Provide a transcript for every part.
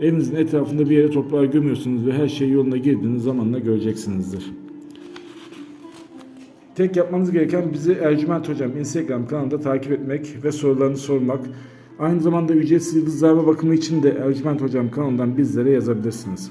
evinizin etrafında bir yere toprağa gömüyorsunuz ve her şey yoluna girdiğiniz zamanla göreceksinizdir. Tek yapmanız gereken bizi Ercüment Hocam Instagram kanalında takip etmek ve sorularını sormak. Aynı zamanda ücretsiz yıldız zarfı bakımı için de Ercüment Hocam kanalından bizlere yazabilirsiniz.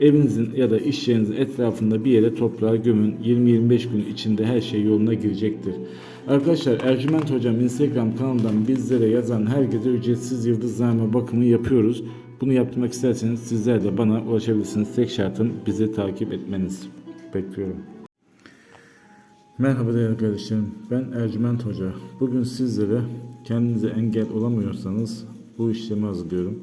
evinizin ya da iş yerinizin etrafında bir yere toprağa gömün. 20-25 gün içinde her şey yoluna girecektir. Arkadaşlar Ercüment Hocam Instagram kanalından bizlere yazan herkese ücretsiz yıldızname bakımı yapıyoruz. Bunu yaptırmak isterseniz sizler de bana ulaşabilirsiniz. Tek şartım bizi takip etmeniz. Bekliyorum. Merhaba değerli kardeşlerim. Ben Ercüment Hoca. Bugün sizlere kendinize engel olamıyorsanız bu işlemi hazırlıyorum.